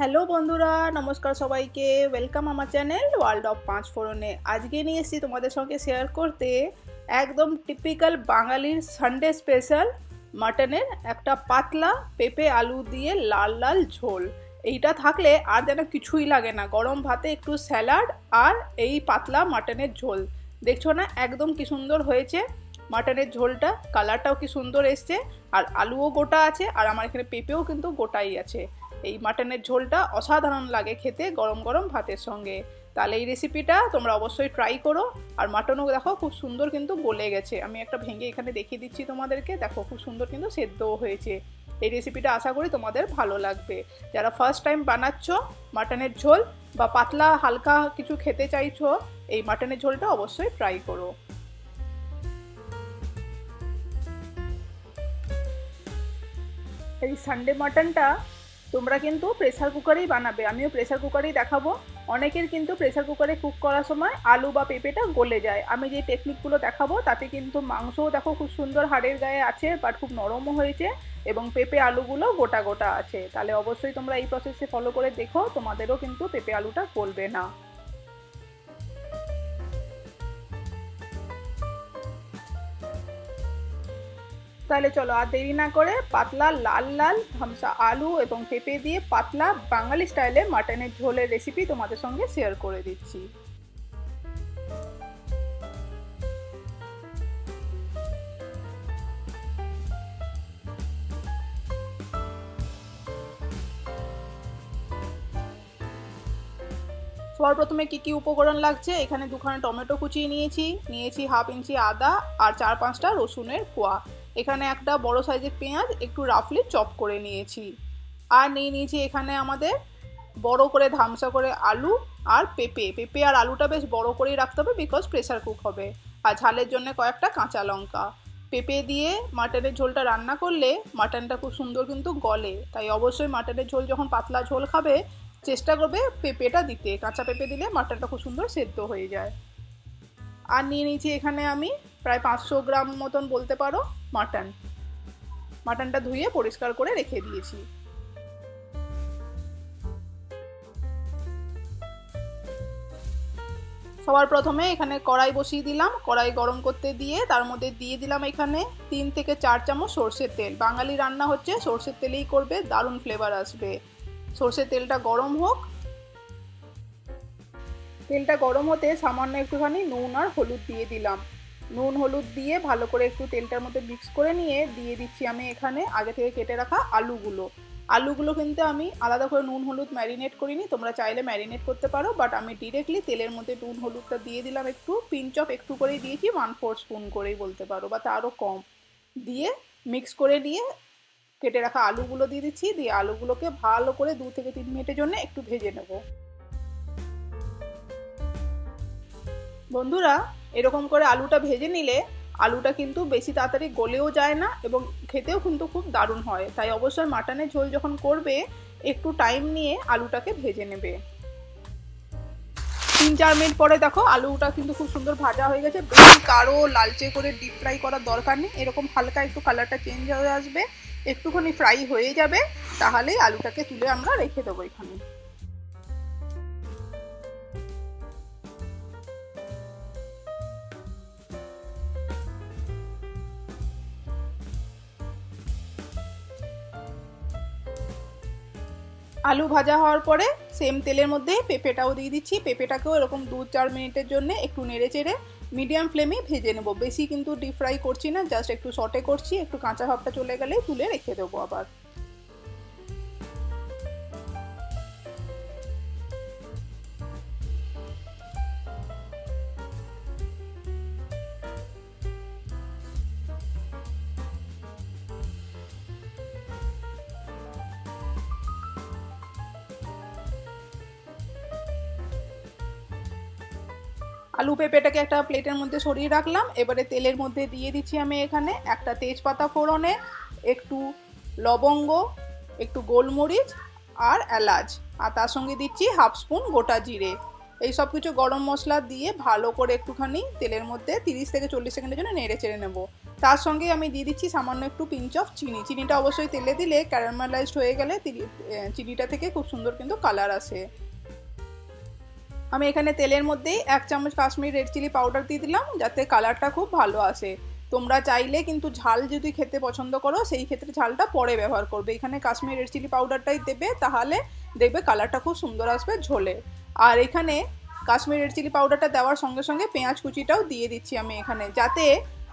Hello বন্ধুরা, নমস্কার সবাইকে। ওয়েলকাম আমার চ্যানেল ওয়ার্ল্ড অফ পাঁচ ফোরনে আজকে নিয়ে এসেছি তোমাদের সঙ্গে শেয়ার করতে একদম টিপিক্যাল বাঙালির সানডে স্পেশাল মাটনের একটা পাতলা পেঁপে আলু দিয়ে লাল লাল ঝোল। এইটা থাকলে আর যেন কিছুই লাগে না। গরম ভাতে একটু স্যালাড আর এই পাতলা মাটনের ঝোল। দেখছ না একদম কি সুন্দর হয়েছে? মাটনের ঝোলটা কালারটাও কি সুন্দর এসছে? আর আলুও গোটা আছে, আর আমার এখানে পেঁপেও কিন্তু গোটাই আছে। এই মাটনের ঝোলটা অসাধারণ লাগে খেতে গরম গরম ভাতের সঙ্গে। তাহলে এই রেসিপিটা তোমরা অবশ্যই ট্রাই করো। আর মাটনও দেখো খুব সুন্দর কিন্তু গলে গেছে। আমি একটা ভেঙে এখানে দেখিয়ে দিচ্ছি তোমাদেরকে। দেখো খুব সুন্দর কিন্তু সেদ্ধও হয়েছে। এই রেসিপিটা আশা করি তোমাদের ভালো লাগবে। যারা ফার্স্ট টাইম বানাচ্ছ মাটনের ঝোল বা পাতলা হালকা কিছু খেতে চাইছো, এই মাটনের ঝোলটা অবশ্যই ট্রাই করো। এই সানডে মাটনটা তোমরা কিন্তু প্রেসার কুকারেই বানাবে। আমিও প্রেসার কুকারেই দেখাবো। অনেকের কিন্তু প্রেসার কুকারে কুক করার সময় আলু বা পেঁপেটা গলে যায়। আমি যে টেকনিকগুলো দেখাবো, তাতে কিন্তু মাংসও দেখো খুব সুন্দর হাড়ের গায়ে আছে বাট খুব নরমও হয়েছে এবং পেঁপে আলুগুলো গোটা গোটা আছে। তাহলে অবশ্যই তোমরা এই প্রসেসে ফলো করে দেখো, তোমাদেরও কিন্তু পেঁপে আলুটা গলবে না। তাহলে চলো আর দেরি না করে পাতলা, লাল লাল, ধামসা আলু এবং পেঁপে দিয়ে পাতলা বাঙালি স্টাইলে মাটনের ঝোলের রেসিপি তোমাদের সঙ্গে শেয়ার করে দিচ্ছি। সবার প্রথমে কি কি উপকরণ লাগছে? এখানে দুখানা টমেটো কুচিয়ে নিয়েছি। নিয়েছি হাফ ইঞ্চি আদা আর চার পাঁচটা রসুনের কোয়া এখানে একটা বড় সাইজের পেঁয়াজ একটু রাফলি চপ করে নিয়েছি। আর নিয়ে নিয়েছি এখানে আমাদের বড় করে ধামসা করে আলু আর পেঁপে। পেঁপে আর আলুটা বেশ বড় করেই রাখতে হবে বিকজ প্রেসার কুক হবে। আর ঝালের জন্য কয়েকটা কাঁচা লঙ্কা। পেঁপে দিয়ে মাটনের ঝোলটা রান্না করলে মাটনটা খুব সুন্দর কিন্তু গলে। তাই অবশ্যই মাটনের ঝোল যখন পাতলা ঝোল খাবে, চেষ্টা করবে পেঁপেটা দিতে। কাঁচা পেঁপে দিলে মাটনটা খুব সুন্দর সেদ্ধ হয়ে যায়। আর নিয়ে নিয়েছি এখানে আমি প্রায় পাঁচশো গ্রাম মতন বলতে পারো, মাটন। মাটনটা ধুয়ে পরিষ্কার করে রেখে দিয়েছি। সবার প্রথমে এখানে কড়াই বসিয়ে দিলাম। কড়াই গরম করতে দিয়ে তার মধ্যে দিয়ে দিলাম এখানে তিন থেকে চার চামচ সর্ষের তেল। বাঙালি রান্না হচ্ছে সর্ষের তেলেই করবে, দারুণ ফ্লেভার আসবে। সর্ষের তেলটা গরম হোক। তেলটা গরম হতে সামান্য একটুখানি নুন আর হলুদ দিয়ে দিলাম। নুন, হলুদ দিয়ে ভালো করে একটু তেলটার মধ্যে মিক্স করে নিয়ে দিয়ে দিচ্ছি আমি এখানে আগে থেকে কেটে রাখা আলুগুলো। আলুগুলো কিন্তু আমি আলাদা করে নুন, হলুদ ম্যারিনেট করিনি, তোমরা চাইলে ম্যারিনেট করতে পারো বাট আমি ডিরেক্টলি তেলের মধ্যে নুন, হলুদটা দিয়ে দিলাম একটু পিঞ্চ অফ একটু করেই দিয়েছি ওয়ান ফোর স্পুন করেই বলতে পারো বা তারও কম। দিয়ে মিক্স করে নিয়ে কেটে রাখা আলুগুলো দিয়ে দিচ্ছি, দিয়ে আলুগুলোকে ভালো করে দু থেকে তিন মিনিটের জন্য একটু ভেজে নেব। বন্ধুরা এরকম করে আলুটা ভেজে নিলে আলুটা কিন্তু বেশি তাড়াতাড়ি গলেও যায় না এবং খেতেও কিন্তু খুব দারুণ হয়। তাই অবশ্যই মাটনের ঝোল যখন করবে, একটু টাইম নিয়ে আলুটাকে ভেজে নেবে। তিন চার মিনিট পরে দেখো আলুটা কিন্তু খুব সুন্দর ভাজা হয়ে গেছে। বেশি কারও লালচে করে ডিপ ফ্রাই করার দরকার নেই। এরকম হালকা একটু কালারটা চেঞ্জ হয়ে আসবে, একটুখানি ফ্রাই হয়ে যাবে, তাহলেই আলুটাকে তুলে আমরা রেখে দেবো এখানে। আলু ভাজা হওয়ার পরে সেম তেলের মধ্যে পেঁপেটাও দিয়ে দিচ্ছি। পেঁপেটাকেও এরকম দু চার মিনিটের জন্য একটু নেড়ে চেড়ে মিডিয়াম ফ্লেমে ভেজে নেব। বেশি কিন্তু ডিপ ফ্রাই করছি না জাস্ট একটু শর্টে করছি, একটু কাঁচা ভাবটা চলে গেলে তুলে রেখে দেবো আবার। আলু পেঁপেটাকে একটা প্লেটের মধ্যে সরিয়ে রাখলাম। এবারে তেলের মধ্যে দিয়ে দিচ্ছি আমি এখানে একটা তেজপাতা ফোড়নে, একটু লবঙ্গ, একটু গোলমরিচ আর এলাচ। আর তার সঙ্গে দিচ্ছি হাফ স্পুন গোটা জিরে। এই সব কিছু গরম মশলা দিয়ে ভালো করে একটুখানি তেলের মধ্যে তিরিশ থেকে চল্লিশ সেকেন্ডের জন্য নেড়ে চেড়ে নেব। তার সঙ্গে আমি দিয়ে দিচ্ছি সামান্য একটু পিঞ্চ অফ চিনি। চিনিটা অবশ্যই তেলে দিলে ক্যারামেলাইজড হয়ে গেলে চিনিটা থেকে খুব সুন্দর কিন্তু কালার আসে। আমি এখানে তেলের মধ্যেই এক চামচ কাশ্মীর রেড চিলি পাউডার দিয়ে দিলাম, যাতে কালারটা খুব ভালো আসে। তোমরা চাইলে কিন্তু ঝাল যদি খেতে পছন্দ করো, সেই ক্ষেত্রে ঝালটা পরে ব্যবহার করবে। এখানে কাশ্মীর রেড চিলি পাউডারটাই দেবে, তাহলে দেখবে কালারটা খুব সুন্দর আসবে ঝোলে। আর এখানে কাশ্মীর রেড চিলি পাউডারটা দেওয়ার সঙ্গে সঙ্গে পেঁয়াজ কুচিটাও দিয়ে দিচ্ছি আমি এখানে, যাতে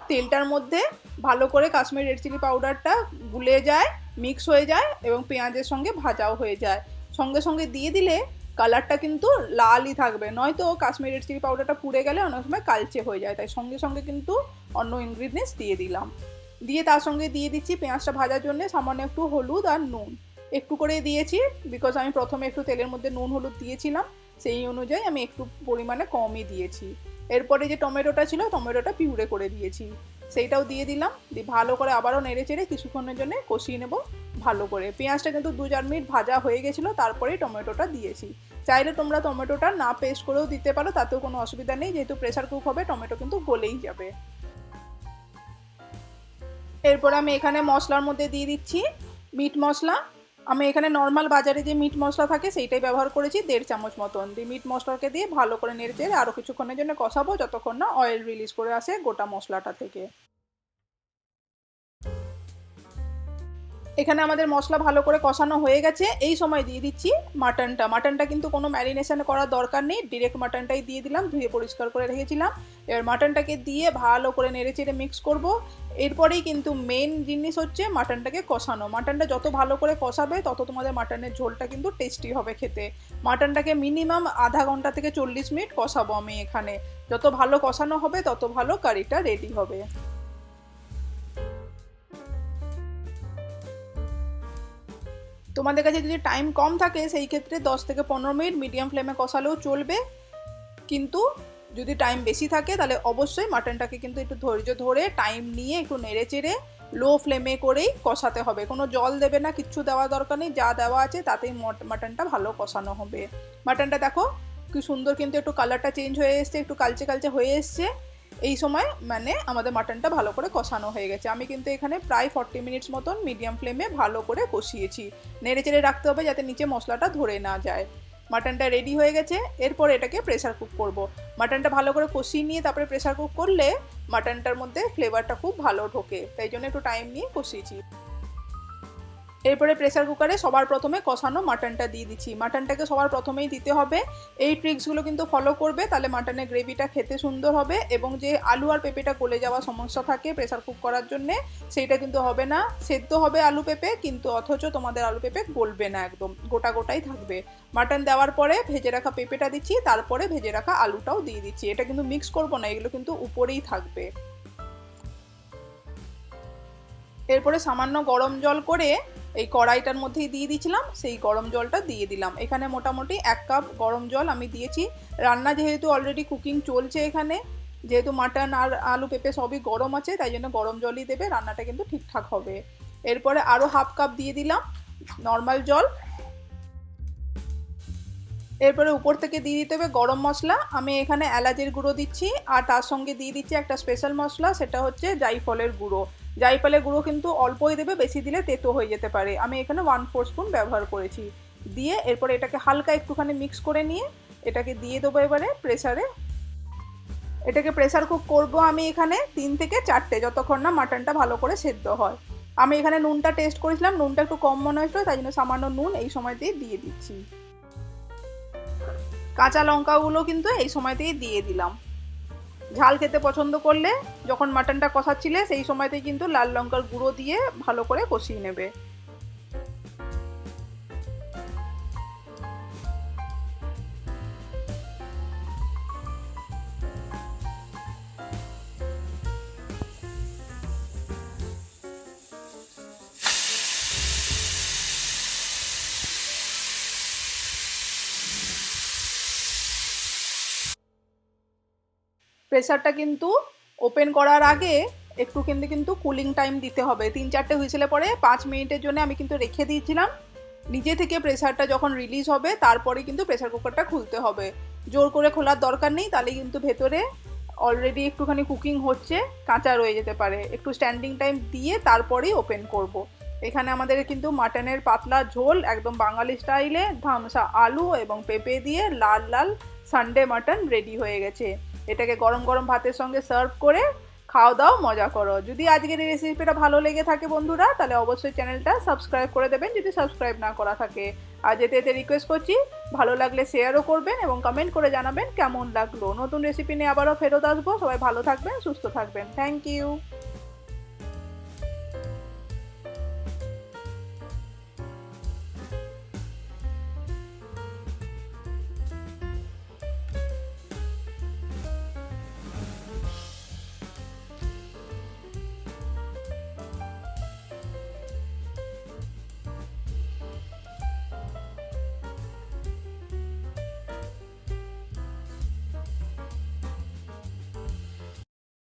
তেলটার মধ্যে ভালো করে কাশ্মীর রেড চিলি পাউডারটা গুলে যায় মিক্স হয়ে যায় এবং পেঁয়াজের সঙ্গে ভাজাও হয়ে যায়। সঙ্গে সঙ্গে দিয়ে দিলে কালারটা কিন্তু লালই থাকবে। নয়তো কাশ্মীর রেড চিলি পাউডারটা পুড়ে গেলে অনেক সময় কালচে হয়ে যায়। তাই সঙ্গে সঙ্গে কিন্তু অন্য ইনগ্রিডিয়েন্টস দিয়ে দিলাম। দিয়ে তার সঙ্গে দিয়ে দিচ্ছি পেঁয়াজটা ভাজার জন্য সামান্য একটু হলুদ আর নুন। একটু করে দিয়েছি বিকজ আমি প্রথমে একটু তেলের মধ্যে নুন হলুদ দিয়েছিলাম। সেই অনুযায়ী আমি একটু পরিমাণে কমই দিয়েছি। এরপরে যে টমেটোটা ছিল, টমেটোটা পিউরে করে দিয়েছি। সেইটাও দিয়ে দিলাম। দিয়ে ভালো করে আবারও নেড়ে চেড়ে কিছুক্ষণের জন্য কষিয়ে নেব। ভালো করে। পেঁয়াজটা কিন্তু দু চার মিনিট ভাজা হয়ে গেছিল তারপরেই টমেটোটা দিয়েছি। চাইলে তোমরা টমেটোটা না পেস্ট করেও দিতে পারো, তাতেও কোনো অসুবিধা নেই, যেহেতু প্রেসার কুক হবে, টমেটো কিন্তু গলেই যাবে। এরপর আমি এখানে মশলার মধ্যে দিয়ে দিচ্ছি মিট মশলা। আমি এখানে নর্মাল বাজারে যে মিট মশলা থাকে, সেইটাই ব্যবহার করেছি দেড় চামচ মতন। দিয়ে মিট মশলাকে দিয়ে ভালো করে নেড়ে চেড়ে আরও কিছুক্ষণের জন্য কষাবো, যতক্ষণ না অয়েল রিলিজ করে আসে গোটা মশলাটা থেকে। এখানে আমাদের মশলা ভালো করে কষানো হয়ে গেছে। এই সময় দিয়ে দিচ্ছি মাটনটা। মাটনটা কিন্তু কোনো ম্যারিনেশন করার দরকার নেই। ডিরেক্ট মাটনটাই দিয়ে দিলাম, ধুয়ে পরিষ্কার করে রেখেছিলাম। এবার মাটনটাকে দিয়ে ভালো করে নেড়ে চেড়ে মিক্স করব। এরপরেই কিন্তু মেন জিনিস হচ্ছে মাটনটাকে কষানো। মাটনটা যত ভালো করে কষাবে, তত তোমাদের মাটনের ঝোলটা কিন্তু টেস্টি হবে খেতে। মাটনটাকে মিনিমাম আধা ঘণ্টা থেকে চল্লিশ মিনিট কষাবো আমি এখানে। যত ভালো কষানো হবে, তত ভালো কারিটা রেডি হবে। তোমাদের কাছে যদি টাইম কম থাকে, সেই ক্ষেত্রে দশ থেকে পনেরো মিনিট মিডিয়াম ফ্লেমে কষালেও চলবে। কিন্তু যদি টাইম বেশি থাকে, তাহলে অবশ্যই মাটনটাকে কিন্তু একটু ধৈর্য ধরে টাইম নিয়ে একটু নেড়ে চেড়ে লো ফ্লেমে করেই কষাতে হবে। কোনো জল দেবে না, কিচ্ছু দেওয়া দরকার নেই, যা দেওয়া আছে তাতেই মাটনটা ভালো কষানো হবে। মাটনটা দেখো, কি সুন্দর কিন্তু একটু কালারটা চেঞ্জ হয়ে এসছে, একটু কালচে কালচে হয়ে এসছে। এই সময় মানে আমাদের মাটনটা ভালো করে কষানো হয়ে গেছে। আমি কিন্তু এখানে প্রায় ফর্টি মিনিটস মতন মিডিয়াম ফ্লেমে ভালো করে কষিয়েছি। নেড়ে চেড়ে রাখতে হবে যাতে নিচে মশলাটা ধরে না যায়। মাটনটা রেডি হয়ে গেছে, এরপর এটাকে প্রেসার কুক করব। মাটনটা ভালো করে কষিয়ে নিয়ে তারপরে প্রেসার কুক করলে মাটনটার মধ্যে ফ্লেভারটা খুব ভালো ঢোকে। তাই জন্য একটু টাইম নিয়ে কষিয়েছি। এরপরে প্রেসার কুকারে সবার প্রথমে কষানো মাটনটা দিয়ে দিচ্ছি। মাটনটাকে সবার প্রথমেই দিতে হবে। এই ট্রিক্সগুলো কিন্তু ফলো করবে, তাহলে মাটনের গ্রেভিটা খেতে সুন্দর হবে এবং যে আলু আর পেঁপেটা গলে যাওয়া সমস্যা থাকে প্রেসার কুক করার জন্যে, সেইটা কিন্তু হবে না। সেদ্ধ হবে আলু পেঁপে, কিন্তু অথচ তোমাদের আলু পেঁপে গলবে না একদম, গোটা গোটাই থাকবে। মাটন দেওয়ার পরে ভেজে রাখা পেঁপেটা দিচ্ছি, তারপরে ভেজে রাখা আলুটাও দিয়ে দিচ্ছি। এটা কিন্তু মিক্স করব না, এগুলো কিন্তু উপরেই থাকবে। এরপরে সামান্য গরম জল করে এই কড়াইটার মধ্যেই দিয়ে দিয়েছিলাম, সেই গরম জলটা দিয়ে দিলাম। এখানে মোটামুটি এক কাপ গরম জল আমি দিয়েছি। রান্না যেহেতু অলরেডি কুকিং চলছে এখানে, যেহেতু মাটন আর আলু পেঁপে সবই গরম আছে, তাই জন্য গরম জলই দেবে, রান্নাটা কিন্তু ঠিকঠাক হবে। এরপরে আরও হাফ কাপ দিয়ে দিলাম নর্মাল জল। এরপরে উপর থেকে দিয়ে দিতে হবে গরম মশলা। আমি এখানে এলাচের গুঁড়ো দিচ্ছি, আর তার সঙ্গে দিয়ে দিচ্ছি একটা স্পেশাল মশলা, সেটা হচ্ছে জাইফলের গুঁড়ো। জাইফলের গুঁড়ো কিন্তু অল্পই দেবে, বেশি দিলে তেতো হয়ে যেতে পারে। আমি এখানে ওয়ান ফোর স্পুন ব্যবহার করেছি। দিয়ে এরপরে এটাকে হালকা একটুখানি মিক্স করে নিয়ে এটাকে দিয়ে দেবো এবারে প্রেসারে এটাকে প্রেসার কুক করব আমি এখানে তিন থেকে চারটে, যতক্ষণ না মাটনটা ভালো করে সেদ্ধ হয়। আমি এখানে নুনটা টেস্ট করেছিলাম, নুনটা একটু কম মনে হয়েছিল, তাই জন্য সামান্য নুন এই সময়তেই দিয়ে দিচ্ছি। কাঁচা লঙ্কাগুলো কিন্তু এই সময়তেই দিয়ে দিলাম। ঝাল খেতে পছন্দ করলে, যখন মাটনটা কষাচ্ছিলে, সেই সময়তেই কিন্তু লাল লঙ্কার গুঁড়ো দিয়ে ভালো করে কষিয়ে নেবে। প্রেসারটা কিন্তু ওপেন করার আগে একটু কিন্তু কিন্তু কুলিং টাইম দিতে হবে। তিন চারটে হুইসেলে পরে পাঁচ মিনিটের জন্য আমি কিন্তু রেখে দিয়েছিলাম। নিজে থেকে প্রেসারটা যখন রিলিজ হবে, তারপরে কিন্তু প্রেসার কুকারটা খুলতে হবে। জোর করে খোলার দরকার নেই, তাহলে কিন্তু ভেতরে অলরেডি একটুখানি কুকিং হচ্ছে, কাঁচা রয়ে যেতে পারে। একটু স্ট্যান্ডিং টাইম দিয়ে তারপরেই ওপেন করব। এখানে আমাদের কিন্তু মাটনের পাতলা ঝোল একদম বাঙালি স্টাইলে ধামসা আলু এবং পেঁপে দিয়ে লাল লাল সানডে মাটন রেডি হয়ে গেছে। এটাকে গরম গরম ভাতের সঙ্গে সার্ভ করে খাওয়া দাও, মজা করো। যদি আজকের এই রেসিপিটা ভালো লেগে থাকে বন্ধুরা, তাহলে অবশ্যই চ্যানেলটা সাবস্ক্রাইব করে দেবেন, যদি সাবস্ক্রাইব না করা থাকে। আর যেতে যেতে রিকোয়েস্ট করছি, ভালো লাগলে শেয়ারও করবেন এবং কমেন্ট করে জানাবেন কেমন লাগল। নতুন রেসিপি নিয়ে আবারও ফেরত আসব। সবাই ভালো থাকবেন, সুস্থ থাকবেন। Thank you